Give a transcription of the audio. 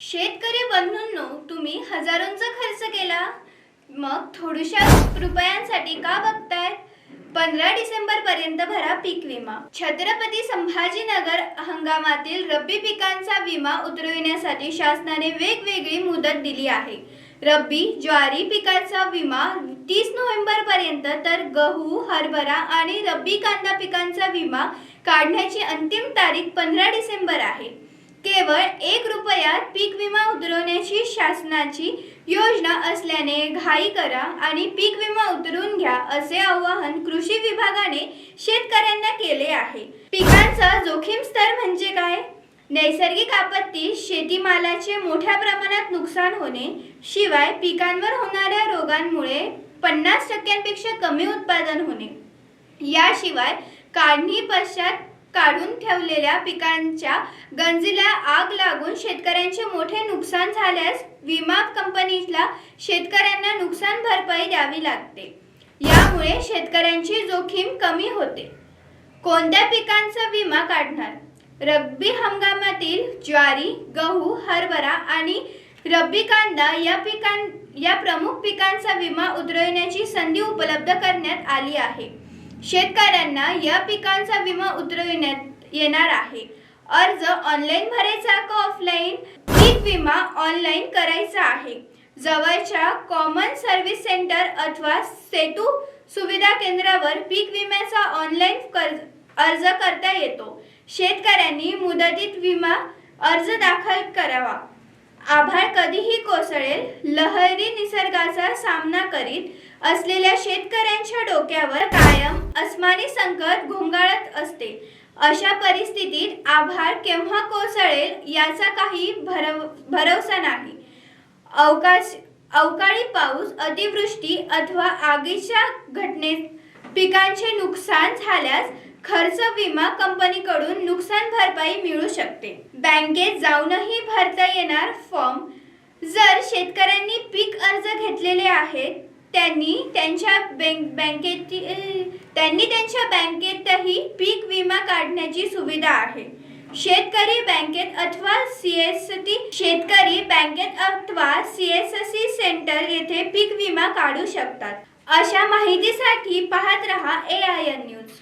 शेतकरी बंधूंनो तुम्ही हजारोंचा खर्च केला. मग थोड्याशा रुपयांसाठी का बघताय? पंधरा डिसेंबर पर्यंत भरा पीक विमा. छत्रपती संभाजीनगर हंगामातील रब्बी पिकांचा विमा उतरविण्यासाठी शासनाने वेगवेगळी मुदत दिली आहे. रब्बी ज्वारी पिकाचा विमा तीस नोव्हेंबर पर्यंत तर गहू हरभरा आणि रब्बी कांदा पिकांचा विमा काढण्याची अंतिम तारीख पंधरा डिसेंबर आहे. केवळ एक रुपयात पीक विमा उतरवण्याची शासनाची योजना असल्याने घाई करा आणि पीक विमा उतरून घ्या असे आवाहन कृषी विभागाने शेतकऱ्यांना केले आहे. पिकांचा जोखीम स्तर म्हणजे काय? नैसर्गिक आपत्ती शेतीमालाचे मोठ्या प्रमाणात नुकसान होणे शिवाय पिकांवर होणाऱ्या रोगांमुळे पन्नास टक्क्यांपेक्षा कमी उत्पादन होणे. याशिवाय काढणी पश्चात काढून ठेवलेल्या पिकांच्या गंजीला आग लागून शेतकऱ्यांचे मोठे नुकसान झाल्यास विमा कंपनीला शेतकऱ्यांना नुकसान भरपाई द्यावी लागते. यामुळे शेतकऱ्यांची जोखीम कमी होते. कोणत्या पिकांचा विमा काढणार? रब्बी हंगामातील ज्वारी गहू हरभरा आणि रब्बी कांदा या पिकां या प्रमुख पिकांचा विमा उतरविण्याची संधी उपलब्ध करण्यात आली आहे. शेतकऱ्यांना या पिकांचा विमा उतरविण्यात येणार आहे. अर्ज ऑनलाईन भरायचा का ऑफलाईन? पीक विमा ऑनलाईन करायचा आहे. जवळच्या कॉमन सर्व्हिस सेंटर अथवा सेतू सुविधा केंद्रावर पीक विम्याचा ऑनलाईन कर अर्ज करता येतो. शेतकऱ्यांनी मुदतीत विमा अर्ज दाखल करावा. आभाळ कधीही कोसळेल लहरी निसर्गाचा सामना करीत असलेल्या शेतकऱ्यांच्या डोक्यावर कायम अस्मानी संकट घोंगाळत असते. अशा परिस्थितीत आभाळ केव्हा कोसळेल याचा काही भरव भरवसा नाही. अवकाश अवकाळी पाऊस अतिवृष्टी अथवा आगीच्या घटनेत पिकांचे नुकसान झाल्यास खर्च विमा कंपनीकडून नुकसान भरपाई मिळू शकते. बँकेत जाऊनही भरता येणार फॉर्म. जर शेतकऱ्यांनी पीक अर्ज घेतलेले आहेत त्यांनी त्यांच्या बँक बँकेतील त्यांनी त्यांच्या बँकेतही पीक विमा काढण्याची सुविधा आहे. शेतकरी बँकेत अथवा सी एस टी शेतकरी बँकेत अथवा सी एस सी सेंटर येथे पीक विमा काढू शकतात. अशा माहितीसाठी पाहत रहा ए आय एन न्यूज